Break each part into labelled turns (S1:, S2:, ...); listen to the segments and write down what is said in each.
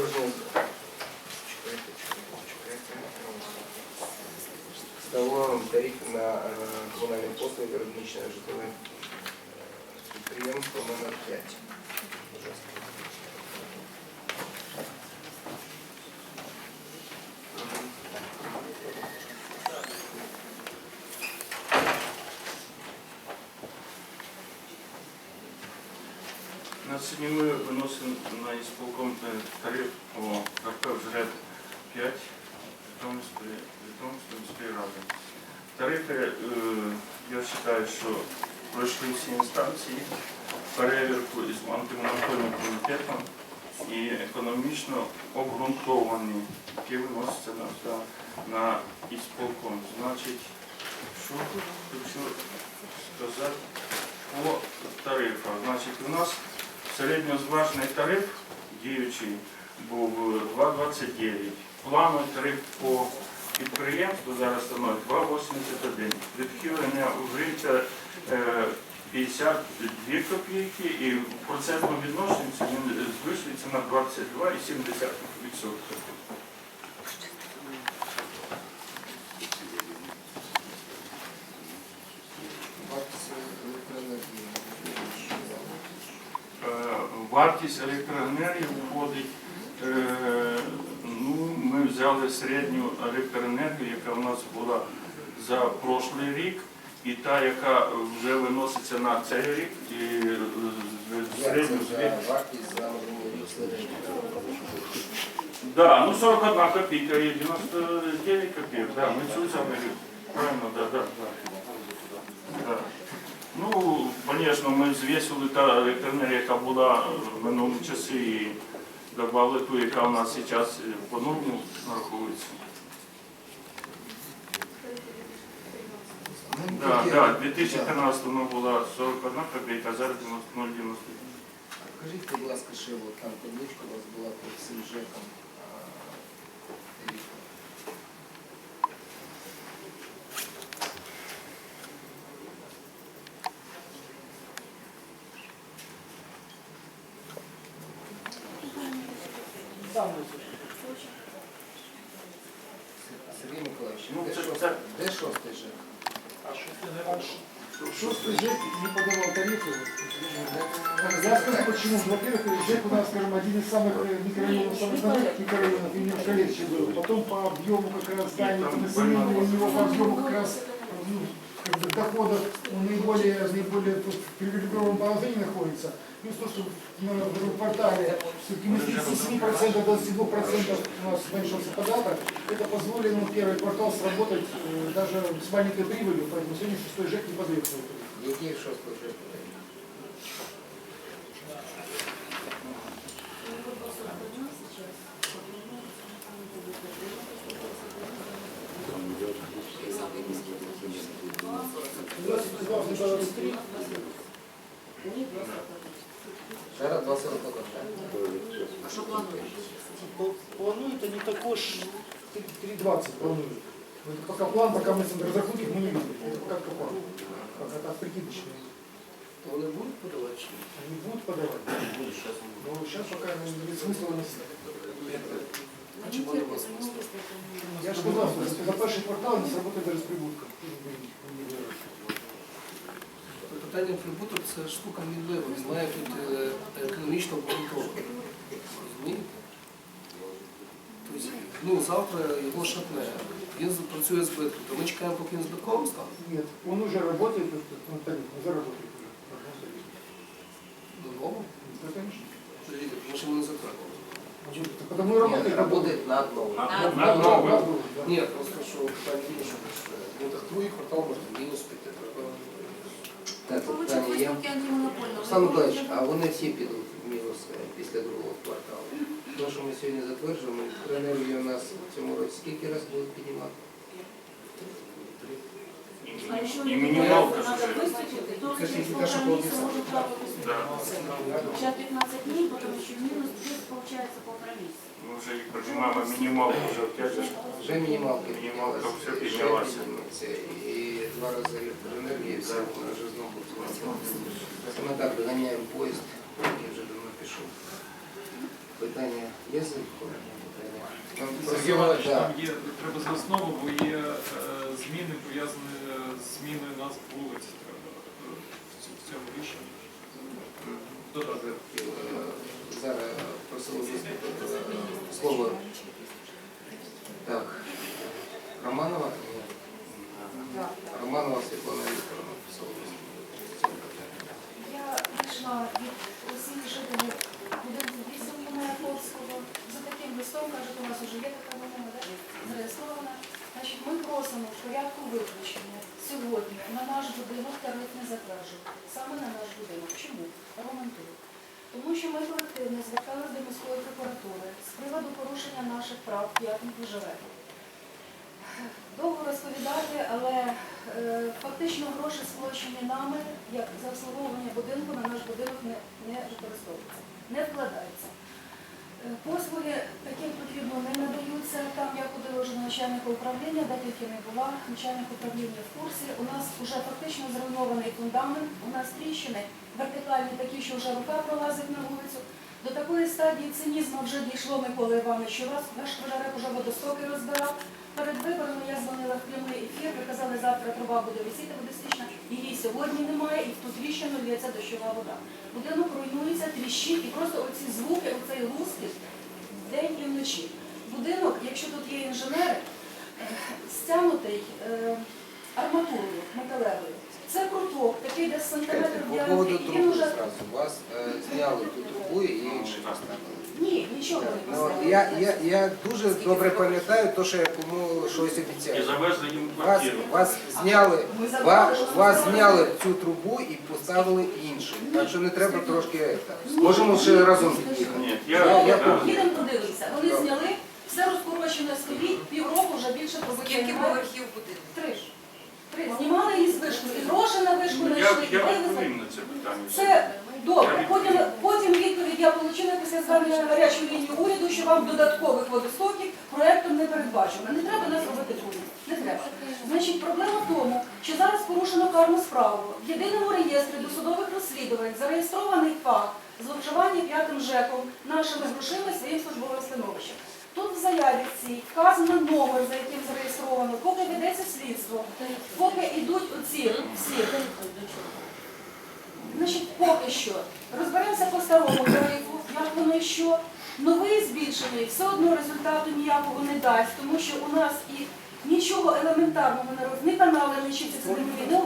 S1: затвердження. Чекайте, чекайте, чекайте. Встановлений тариф на е, комунальні послуги виробничне житлове підприємство номер 5. Пожалуйста.
S2: На сьогодні ми виносимо на ісполком е, тариф по КП «Взгляд 5 Житомирської Житомирської міської ради. Тарифи, е, я вважаю, що пройшли всі інстанції, перевірку із антимонопольним комітетом і економічно обґрунтовані, які виносяться на, на ісполком. Значить, що хочу сказати по тарифах. Значить, у нас середньозважний тариф діючий був 2,29. Плановий тариф по підприємству зараз становить 2,81. Відхилення е, 52 копійки і в процентному відношенні він збільшується на 22,7%.
S1: Вартість електроенергії.
S2: Е, Вартість електроенергії входить, е, ми взяли середню електроенергію, яка у нас була за прошлий рік, і та, яка вже виноситься на цей рік, і е, середню? Да, ну 41 копійка і 99 копійок, да, ми цю взяли, правильно, да, да, да. Да. Ну, звісно, ми звісили та електроенергія, яка була в минулому часі, і додали ту, яка у нас зараз по норму нараховується.
S1: Так,
S2: да. 2013 вона була 41 копійка, а зараз 0,90.
S1: Скажіть, будь ласка, ще от там табличка у вас була по всім ЖЕКам. а, тарифи. Сергій Миколаївич,
S2: Ну,
S1: де
S2: це-
S1: шостий-
S2: це-
S1: де шостий ЖЕК?
S3: Шостый ЖЭК не подавал тарифы. Я скажу почему. Во-первых, ЖЭК у нас, скажем, один из самых э, микрорайонов, самых новых микрорайонов, и немножко легче был. Потом по объему как раз зданий, по населению у него по объему как раз ну, как бы доходов он наиболее, наиболее привилегированном положении находится. Плюс то, что на, в квартале все-таки мы с 37% до 22% у нас уменьшился податок, это позволило ну, первый квартал сработать э, даже с маленькой прибылью, поэтому сегодня шестой ЖЭК не этому.
S1: Який шостий ЖЕК? Зараз 2,41.
S4: А що плануєш?
S3: Планують они також 3,20 планують. Ну, это Пока план, пока мы с разрахунки мы не видим. Это пока как план. Как это прикидочные.
S1: То вони будуть подавати чи ні?
S3: Они будут подавать. Но сейчас пока не имеет смысла не
S4: А чому не виставили?
S3: Я сказал, что за перший квартал не сработает даже с прибытком.
S5: Питання прибуток це штука мінлива, він має бути е, економічно обґрунтований. Розумієте? Ну, завтра його шатне, він працює збитком, то ми чекаємо, поки він збитковим стане.
S3: Нет, он уже работает, он тариф, он заработает уже. на одном тарифе.
S5: Додому?
S3: Да, конечно.
S5: Подивіться, тому що ми не затратили.
S3: Потому что работает.
S1: Работает.
S2: На,
S4: одном.
S2: на
S3: одном.
S5: Нет, просто что там в вот так другий квартал может мінус піти, треба.
S1: Так,
S4: Получить я... антимонопольного.
S1: Олександр а вони всі підуть в мінус після другого кварталу. Те, що ми сьогодні затверджуємо, електроенергію у нас в цьому році скільки раз будуть піднімати?
S4: Может право выступить.
S2: Да.
S4: Сейчас 15 дней, потом еще минус, плюс получается полтора месяца.
S2: Ми вже їх приймаємо мінімалку вже в 5
S1: Вже мінімалка
S2: Мінімалка
S1: піднялася,
S2: вже
S1: ще
S2: піднялася.
S1: підніметься. І два рази електроенергії, все вона вже знову буде. Це ми так доганяємо поїзд, який вже давно пішов. Питання є запитання? Нам
S6: Сергій
S1: просили,
S6: Іванович,
S1: да.
S6: там є, треба за основу, бо є е, зміни пов'язані з зміною назв вулиць е, в цьому рішенні. Додати.
S1: Е, Зараз просили е, слово. Так. Романова? Ні. Романова Світлана Вікторовна просила виступити. з цього питання.
S4: Я вийшла від усіх жителів будинку 8 Маяковського. За таким листом, кажуть, у нас вже є така вимога, да? зареєстрована. Значить, ми просимо в порядку виключення сьогодні на наш будинок тариф не затверджувати. Саме на наш будинок. Чому? Аргументую. Тому що ми колективно зверталися до міської прокуратури з приводу порушення наших прав, як ми живемо. Довго розповідати, але е, фактично гроші сплачені нами, як за обслуговування будинку на наш будинок не, не використовується, не вкладається. Е, Послуги таким потрібно не надаються. Там я ходила вже начальника управління, де тільки не була, начальник управління в курсі. У нас вже фактично зруйнований фундамент, у нас тріщини вертикальні такі, що вже рука пролазить на вулицю. До такої стадії цинізму вже дійшло Микола Іванович, раз наш пожарек вже водостоки розбирав. Перед виборами я дзвонила в прямий ефір, ви казали, завтра труба буде висіти водостічна, її сьогодні немає, і в ту тріщину лється дощова вода. Будинок руйнується, тріщить, і просто оці звуки, оцей лускіт день і вночі. Будинок, якщо тут є інженери, е, стягнутий е, арматурою металевою. Це круток, такий десь сантиметр в
S1: По поводу
S4: діаметрі, і він уже
S1: зразу. Вас е, зняли ту трубу і її інші поставили.
S4: ні, нічого не
S1: Ну,
S4: поставили.
S1: я, я, я дуже добре пам'ятаю те, що я кому щось
S2: І
S1: обіцяв.
S2: завезли їм
S1: Вас,
S2: квартиру.
S1: вас зняли, вас, вас зняли цю трубу і поставили іншу. Так що не треба трошки. е, Можемо ще разом під'їхати.
S2: Ні,
S1: Я-
S2: я,
S1: я
S2: я,
S1: помню.
S4: Їдемо подивимося. Вони зняли, все розкорочено стоїть, півроку вже більше пробиття
S7: Скільки поверхів будинку?
S4: Знімали її з вишку. І гроші на вишку знайшли, і
S2: я
S4: вивезли.
S2: відповім на це питання.
S4: Це добре. Потім, потім відповідь я отримала після звернення на гарячу лінію уряду, що вам додаткових водостоків проєктом не передбачено. Не треба нас робити дурно. Не треба. Значить, проблема в тому, що зараз порушено карну справу. В єдиному реєстрі досудових розслідувань зареєстрований факт зловживання п'ятим ЖЕКом нашими грошима своїм службовим становищем. Тут в заяві цій вказано номер, за яким зареєстровано, поки ведеться слідство, поки йдуть оці всі. Значить, поки що розберемося по старому тарифу, як воно і що. Новий збільшений все одно результату ніякого не дасть, тому що у нас і нічого елементарного не робить, ні канали не головки не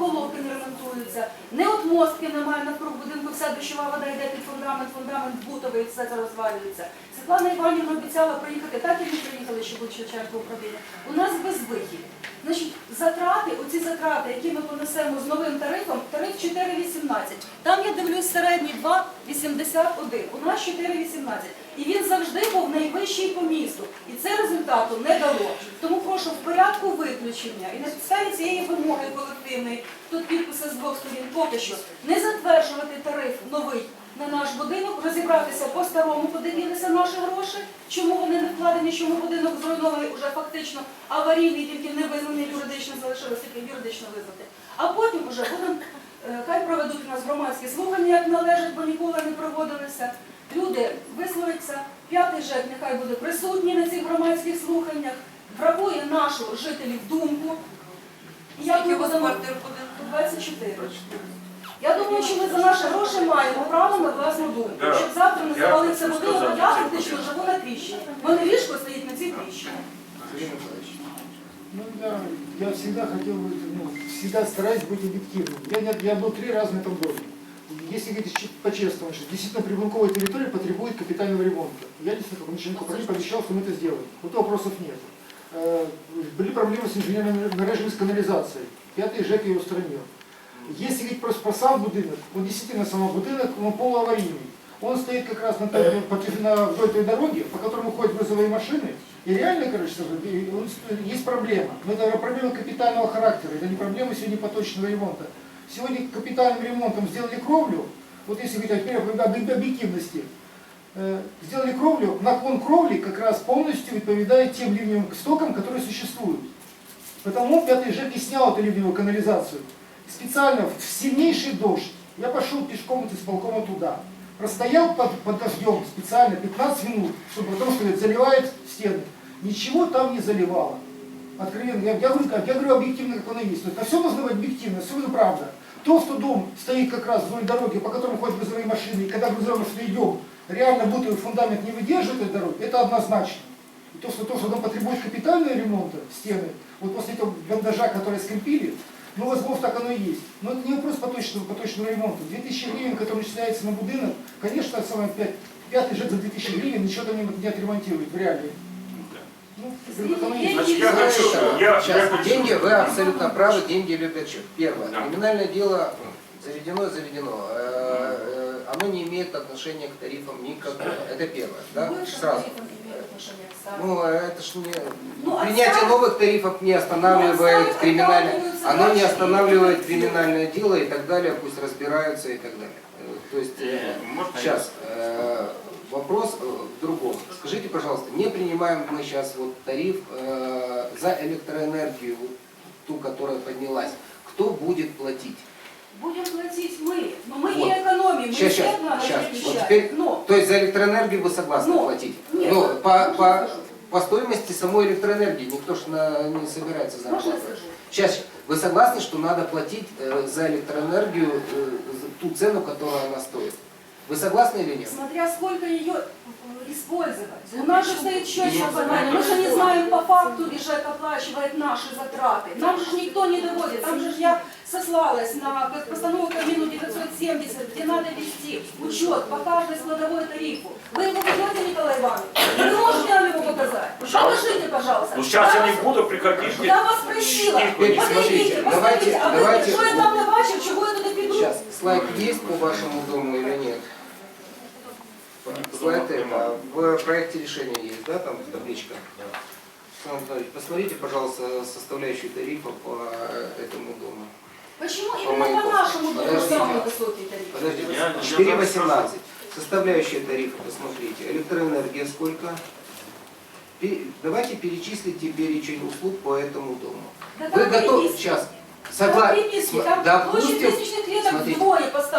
S4: ремонтуються, ні от мостки немає навкруг будинку, вся дощова вода йде під фундамент, фундамент бутовий, все це розвалюється. Світлана Іванівна обіцяла приїхати, так і не приїхали, що будуть начальник управління. У нас безвихідь. Значить, затрати, оці затрати, які ми понесемо з новим тарифом, тариф 4,18. Там я дивлюсь середній 2,81. У нас 4,18. І він завжди був найвищий по місту. І це результату не дало. Тому прошу в порядку виключення і на підставі цієї вимоги колективної, тут підписи з двох сторін, поки що не затверджувати тариф новий на наш будинок, розібратися по-старому, подивитися наші гроші, чому вони не вкладені, чому будинок зруйнований уже фактично аварійний, тільки не визнаний юридично залишилось, тільки юридично визнати. А потім вже будемо, хай проведуть у нас громадські слухання, як належить, бо ніколи не проводилися. Люди висловляться, п'ятий ЖЕК нехай буде присутній на цих громадських слуханнях, врахує нашу жителів думку. І як ми
S7: Скільки у вас будинку?
S4: 24. Я думаю, що ми за наші гроші маємо право на власну думку.
S2: Да.
S4: Щоб завтра не
S2: Я
S4: завалиться
S2: хочу
S4: будинок, я фактично живу на тріщині. Мене ліжко стоїть на цій тріщині.
S3: Ну да, я всегда хотел бы, ну, всегда стараюсь быть объективным. Я, не- я был три раза на этом доме. Если говорить по-честному, что действительно прибунковая территория потребует капитального ремонта. Я действительно, как начальник управления, пообещал, что мы это сделаем. Вот вопросов нет. Э, Были проблемы с инженерными мережами с канализацией. Пятый ЖЭК ее устранил. Если говорить просто про сам будинок, он действительно сам будинок, он полуаварийный. Он стоит как раз на, той- по- на вдоль той дороги, по которому ходят грузовые машины. И реально, короче, скажу, и он с- есть проблема. Но это проблема капитального характера, это не проблема сегодня поточного ремонта. Сегодня капитальным ремонтом сделали кровлю, вот если говорить теперь об об объективности, э, сделали кровлю, наклон кровли как раз полностью відповідає тем ливневым стокам, которые существуют. Потому пятый ЖЭК и снял эту ливневую канализацию. Специально в сильнейший дождь я пошел пешком от исполкома туда. простоял под, под дождем специально 15 минут, чтобы потом сказать, заливает стены. Ничего там не заливало. Откровенно, я, я, говорю, как, я говорю объективно, как оно есть. То есть на все нужно быть объективно, все это правда. То, что дом стоит как раз вдоль дороги, по которому ходят грузовые машины, и когда грузовые машины идем, реально будто фундамент не выдерживает этой дороги, это однозначно. И то, что, то, что дом потребует капитального ремонта, стены, вот после этого бандажа, который скрепили, ну, возможно, так оно и есть. Но это не вопрос поточного, поточного ремонта. 2000 гривен, которые начисляются на будинок, конечно, самое 5, пятый ЖЭК за 2000 гривен ничего там не, не отремонтирует в реале. Ну, как оно есть.
S2: Значит, я хочу, я, я
S1: Сейчас,
S2: хочу.
S1: деньги, вы абсолютно правы, деньги любят счет. Первое,
S2: Да.
S1: криминальное дело заведено, заведено. Э, э, Оно не имеет отношения к тарифам никакого. Это первое, да?
S4: Больше
S1: Сразу. Ну, это ж не...
S4: Ну, а
S1: Принятие
S4: сам-
S1: новых тарифов не
S4: Ну,
S1: останавливает
S4: а сам
S1: криминальное... Оно не останавливает
S4: и-
S1: криминальное дело и так далее, пусть разбираются и так далее. Э, То есть, э,
S2: Можно я?
S1: сейчас, э, вопрос э, в другом. Скажите, пожалуйста, не принимаем мы сейчас вот тариф э, за электроэнергию, ту, которая поднялась, кто будет платить?
S4: Будем платить мы, но мы
S1: Вот.
S4: не надо
S1: щас.
S4: защищать.
S1: Вот теперь-
S4: Но
S1: То есть за электроэнергию вы согласны
S4: Но.
S1: платить?
S4: Нет.
S1: Ну, по, по, по стоимости самой электроэнергии никто же не собирается зарабатывать. Сейчас, вы согласны, что надо платить э, за электроэнергию э, за ту цену, которую она стоит? Вы согласны или нет?
S4: Смотря сколько ее использовать. У нас же стоит счетчик
S1: Ну,
S4: формально. Мы же не знаем по факту, и ЖЭК оплачивает наши затраты. Нам же никто не доводит. Там же я сослалась на постановку Кабмину 970, где надо вести учет по каждой складовой тарифу. Вы его ведете, Николай Иванович? Вы можете нам его показать? Покажите, пожалуйста.
S2: Ну сейчас я не буду приходить.
S4: Я вас просила. Подойдите,
S1: давайте-
S4: посмотрите. А
S1: давайте-
S4: що я там не бачив, чого я туди піду?
S1: Сейчас, слайд есть по вашему дому или нет? Слайд это, в проекте решения есть, да, там табличка? Александр Анатольевич, посмотрите, пожалуйста, составляющую тарифа по этому дому.
S4: Почему
S1: По
S4: именно по нашему дому
S1: Подождите.
S4: самый высокий тариф?
S1: Подождите,
S2: Я- я
S1: 4,18. Составляющая тарифа, посмотрите. Электроэнергия сколько? Давайте перечислите перечень услуг по этому дому.
S4: Да
S1: Вы готовы? Сейчас. Согласен.
S4: лестничных клеток
S1: смотрите.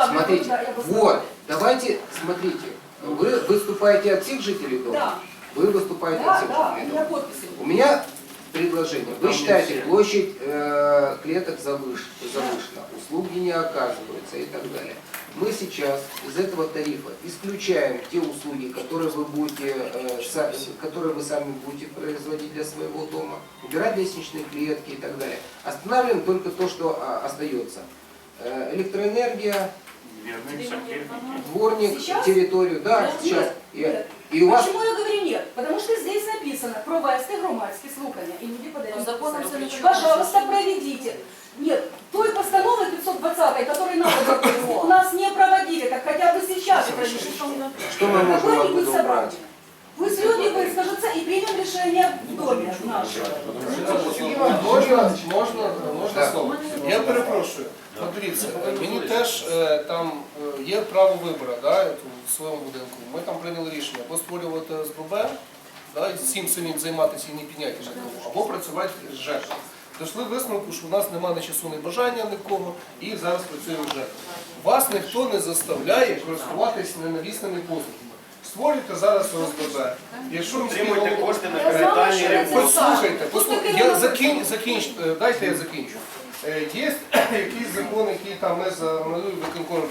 S1: Смотрите,
S4: туда,
S1: вот, давайте, смотрите. Вы выступаете от всех жителей дома?
S4: Да.
S1: Вы выступаете от
S4: Да,
S1: всех
S4: да, у
S1: жителей
S4: меня
S1: дома?
S4: подписи.
S1: У меня предложение. Вы считаете, площадь э, клеток завыш- завышена, услуги не оказываются и так далее. Мы сейчас из этого тарифа исключаем те услуги, которые вы будете, э, са- которые вы сами будете производить для своего дома, убирать лестничные клетки и так далее. Останавливаем только то, что а, остается. Э, электроэнергия,
S2: Верные сантехники.
S1: дворник,
S4: Сейчас?
S1: территорию, да,
S4: Нет,
S1: сейчас. И,
S4: нет.
S1: и у вас
S4: Почему я говорю нет? Потому что здесь написано провести громадські слухання і люди подають.
S7: законом це нічого
S4: Пожалуйста, проведите. Нет, той постановы 520, которой надо было, у нас не проводили, так хотя бы сейчас проведите.
S1: что мы можем
S4: Какое-нибудь
S1: оттуда убрать?
S4: собрание. Пусть люди выскажутся и примем решение в доме нашем.
S3: Сергей Иванович,
S5: Можна,
S3: Сергей Иванович,
S5: можна, можна
S1: Так.
S5: слово? Я перепрошую. Дивіться, мені теж е, там е, є право вибору да, у своєму будинку. Ми там прийняли рішення або створювати СББ, да, і цим самим займатися і не підняти житло, або працювати з ЖЕКом. Дійшли висновку, що в нас немає ні часу, ні бажання ні в кого, і зараз працюємо з ЖЕКом. Вас ніхто не заставляє користуватись ненавісними послугами. Створюйте зараз ОСББ. Якщо міський
S2: Отримуйте
S5: голова-
S2: кошти на
S4: що
S2: ремонт.
S5: Послухайте, послухайте, я закін, закінчу, е, дайте я закінчу. Е, Є якийсь закон, який там ми за минулим виконкомом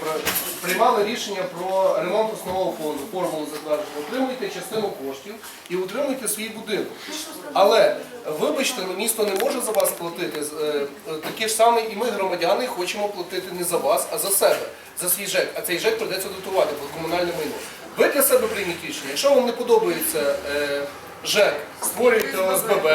S5: приймали рішення про ремонт основного фонду, формулу затвердження. Отримуйте частину коштів і утримуйте свій будинок. Але вибачте, ну, місто не може за вас платити. З- е, Таке ж саме і ми, громадяни, хочемо платити не за вас, а за себе, за свій ЖЕК. А цей ЖЕК придеться дотувати, бо комунальне майно. Ви для себе прийміть рішення. Якщо вам не подобається е, ЖЕК, створюйте ОСББ,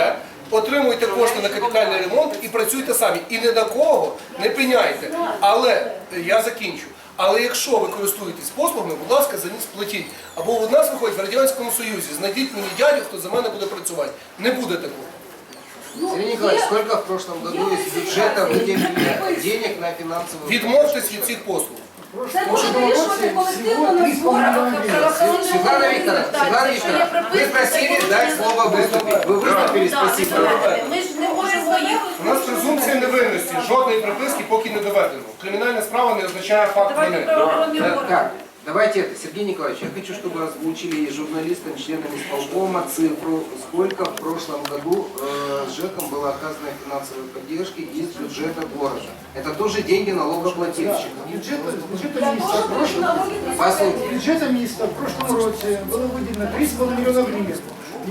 S5: отримуйте кошти на капітальний ремонт і працюйте самі. І ні на кого не пеняйте. Але е, я закінчу. Але якщо ви користуєтесь послугами, будь ласка, за них сплатіть. Або у нас виходить в Радянському Союзі, знайдіть мені дядю, хто за мене буде працювати. Не буде такого.
S4: Ну,
S1: Сергей Николаевич, сколько в прошлом году из бюджета выделили денег на финансовую
S5: Відмовтесь від цих послуг.
S4: Це може вирішувати колективно на зборах.
S1: Светлана Викторовна, Светлана Викторовна, вы просили дать слово выступить. Вы выступили, спасибо.
S7: Ми ж не можемо їх.
S5: У нас презумпція невинності, жодної приписки поки не доведено. Кримінальна справа не означає факт
S7: Давайте
S5: вини.
S7: правоохоронні
S1: Так,
S7: органи.
S1: так, Давайте это, Сергей Николаевич, я хочу, чтобы озвучили и журналистам, членам исполкома цифру, сколько в прошлом году э, с ЖЭКом было оказано финансовой поддержки из бюджета города. Это тоже деньги налогоплательщиков.
S3: Бюджет, бюджет
S4: Я
S3: министра
S4: тоже
S3: в
S4: прошу
S3: прошлом
S4: налоги
S1: Послушайте.
S3: бюджета министра в прошлом році було виділено 3,5 мільйона гривень.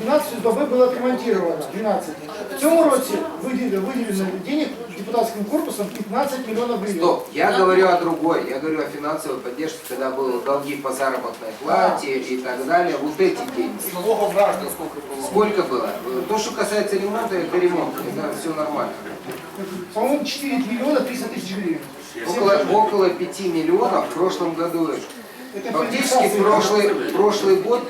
S3: 12 СББ було отремонтировано, 12. В цьому році виділено, виділено денег депутатським корпусом 15 мільйонів гривень.
S1: Стоп, я говорю о другой, я говорю о финансовой поддержке, когда были долги по заработной плате и так далее, вот эти деньги.
S5: З налогом граждан скільки було?
S1: Сколько было? Э, То, что касается ремонта, это ремонт, это все нормально.
S3: По-моему, 4 миллиона 300 тысяч гривен.
S1: Около, около 5 миллионов в прошлом году.
S3: Это
S1: Фактически
S3: компенсация.
S1: прошлый, прошлый год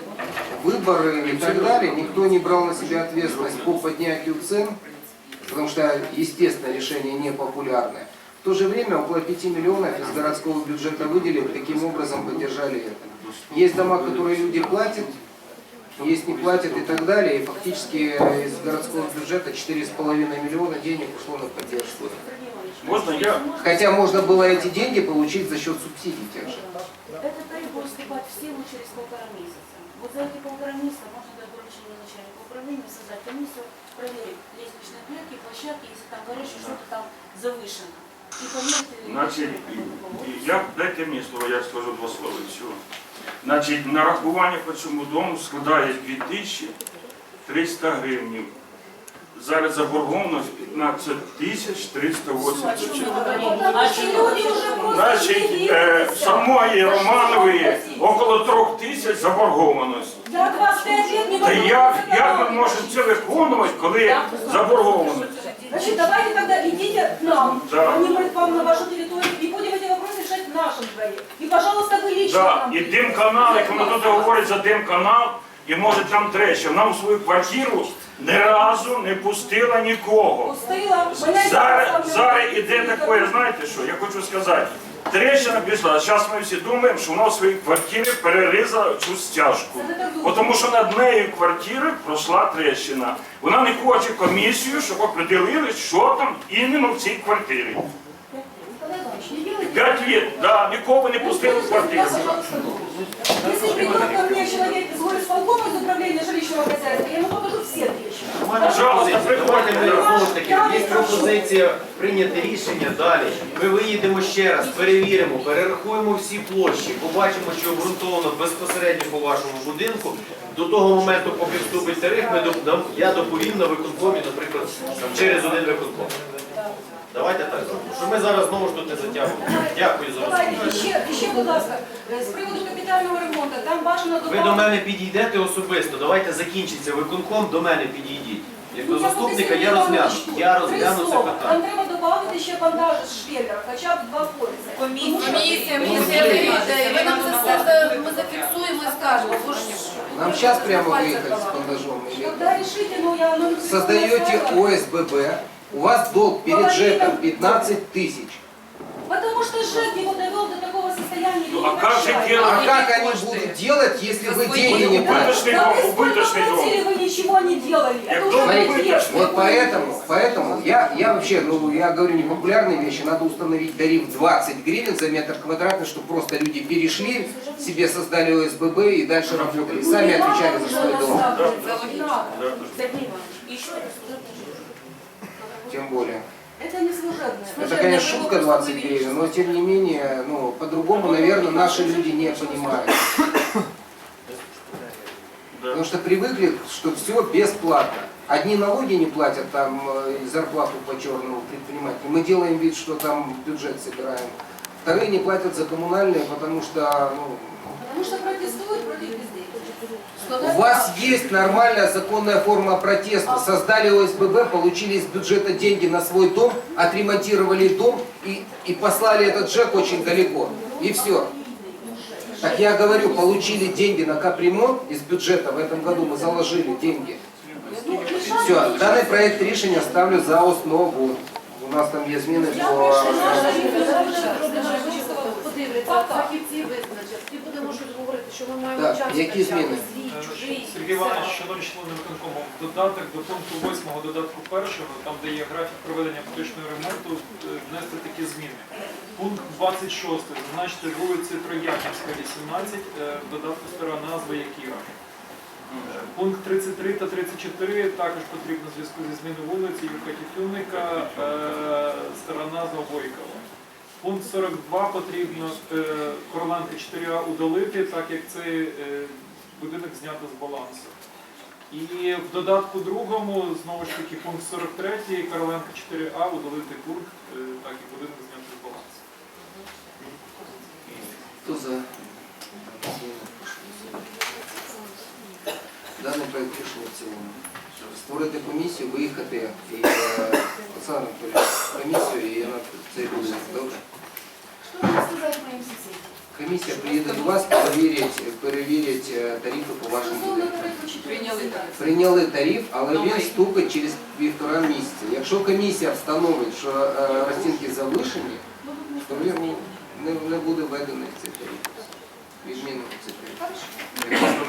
S1: выборы и так далее, никто не брал на себя ответственность по поднятию цен, потому что, естественно, решение непопулярное. В то же время около 5 миллионов из городского бюджета выделили, таким образом поддержали это. Есть дома, которые люди платят, есть не платят и так далее, и фактически э, из городского бюджета 4,5 миллиона денег ушло на поддержку.
S2: Можно я?
S1: Хотя можно было эти деньги получить за счет субсидий тех же.
S7: Этот тариф будет вступать в силу через полтора месяца. Вот за эти полтора месяца можно дать поручение начальнику управления создать комиссию, проверить лестничные клетки, площадки, если там говорят, что что-то там завышено. И померить э,
S2: Значить, я дайте мені слово, я скажу два слова і все. Значить, нарахування по цьому дому складає 2300 гривень. Зараз заборгованість 15 тисяч 384.
S7: А ці люди вже просто
S2: Значить, е, самої Романової около трьох тисяч заборгованість.
S7: Я 25 лет не
S2: Та
S7: могу
S2: як, як ми можемо це виконувати, коли заборгованість?
S7: Значит, давайте тогда идите к нам,
S2: Да.
S7: а не мы к вам на вашу территорию, и будем эти вопросы решать в нашем дворе. И, пожалуйста, вы лично
S2: Да,
S7: нам.
S2: і дим канал, як воно тут говорить за дим канал, і може там треще. Нам в свою квартиру ні разу не пустила нікого.
S7: Пустила.
S2: Зараз, зараз іде таке, знаєте що, я хочу сказати. Трещина пішла, а зараз ми всі думаємо, що вона в своїй квартирі перерізала цю стяжку. Тому що над нею квартири пройшла трещина. Вона не хоче комісію, щоб определили, що там іменно в цій квартирі. П'ять літ, да, нікого не пустили в квартиру.
S7: Если придет ко мне человек из горисполкома из управления жилищного хозяйства, я ему покажу все трещины.
S2: Пожалуйста, приходьте.
S8: знову ж таки, є пропозиція прийняти рішення далі. Ми виїдемо ще раз, перевіримо, перерахуємо всі площі, побачимо, що обґрунтовано безпосередньо по вашому будинку. До того моменту, поки вступить тариф, ми дам- я доповім на виконкомі, наприклад, там, через один виконком. Давайте так зробимо. Що ми зараз знову ж тут не затягуємо. Дякую за.
S7: Давайте, ще, ще, будь ласка, з приводу капітального ремонту, там бажано
S8: Ви до мене підійдете особисто. Давайте закінчиться виконком, до мене підійдіть. Як до заступника я розгляну. Я розгляну це
S7: Там
S8: питання.
S7: треба додати ще бандажі з швеллера, хоча б два поліси.
S9: Комісія, комісія, дивіться, і ви нам це все ми зафіксуємо і скажемо. Бо ж
S1: Нам сейчас прямо выехать с бандажом или
S7: Когда решите, ну я... Ну,
S1: создаете ОСББ, у вас долг перед ЖЭКом 15 тысяч.
S7: Потому что ЖЭК его довел до такого состояния.
S2: Ну,
S7: не
S2: а как же делать?
S1: А как они будут делать, если вы деньги не платите?
S7: Да вы сколько платили, вы ничего не делали.
S2: Я
S7: Это уже
S1: Смотрите, вот поэтому, поэтому я, я вообще, ну, я говорю непопулярные вещи, надо установить тариф 20 гривен за метр квадратный, чтобы просто люди перешли, себе создали ОСББ и дальше работали, сами
S7: не
S1: отвечали за свой дом.
S7: настаивать.
S2: Да.
S7: Не
S1: Тем более.
S7: Это не служебное.
S1: Это, конечно, шутка 20 гривен, но тем не менее, ну, по-другому, наверное, наши люди не понимают. Потому что привыкли, что все бесплатно. Одни налоги не платят, там, э, зарплату по черному предпринимателю. Мы делаем вид, что там бюджет собираем. Вторые не платят за коммунальные, потому что, ну,
S7: Потому что протестуют против безделья.
S1: у вас есть нормальная законная форма протеста. Создали ОСББ, получили из бюджета деньги на свой дом, отремонтировали дом и, и послали этот ЖЭК очень далеко. И все. Так я говорю, получили деньги на капремонт из бюджета, в этом году мы заложили деньги.
S7: Ну, мешать
S1: Все,
S7: нечего.
S1: даний проект рішення ставлю за основу. У нас там є зміни
S7: Я
S1: по...
S9: Фахівці визначать. І будемо щось говорити, що ми маємо
S1: Так,
S9: час
S1: які
S9: втрачати,
S1: зміни?
S9: свій, чужий.
S6: Сергій Іванович, щодо членів виконкому, додаток до пункту 8 додатку першого, там де є графік проведення поточного ремонту, е, внести такі зміни. Пункт 26. Зазначити вулиці Трояківська, 18, е, в додатку стара назва Якіра. Е, Пункт 33 та 34 також потрібно в зв'язку зі зміною вулиці Юрка Тютюнника, е, стара назва Войкова. Пункт 42 потрібно е, Короленка 4А удалити, так як цей е, будинок знято з балансу. І в додатку другому, знову ж таки, пункт 43, Короленка 4А удалити пункт, е, так як будинок знято з балансу.
S1: Хто за? Даний проект рішення в цілому. Створити комісію, виїхати і е, комісію і на цей будинок. Добре?
S4: Что вам сказать моим соседям?
S1: Комісія приїде до вас, перевірять, перевірять е, тарифи по вашим будинкам.
S9: Прийняли
S1: тариф, але він вступить через півтора місяця. Якщо комісія встановить, що е, розцінки завишені, то він не, не буде введений цей тариф. Відмінено цей тариф.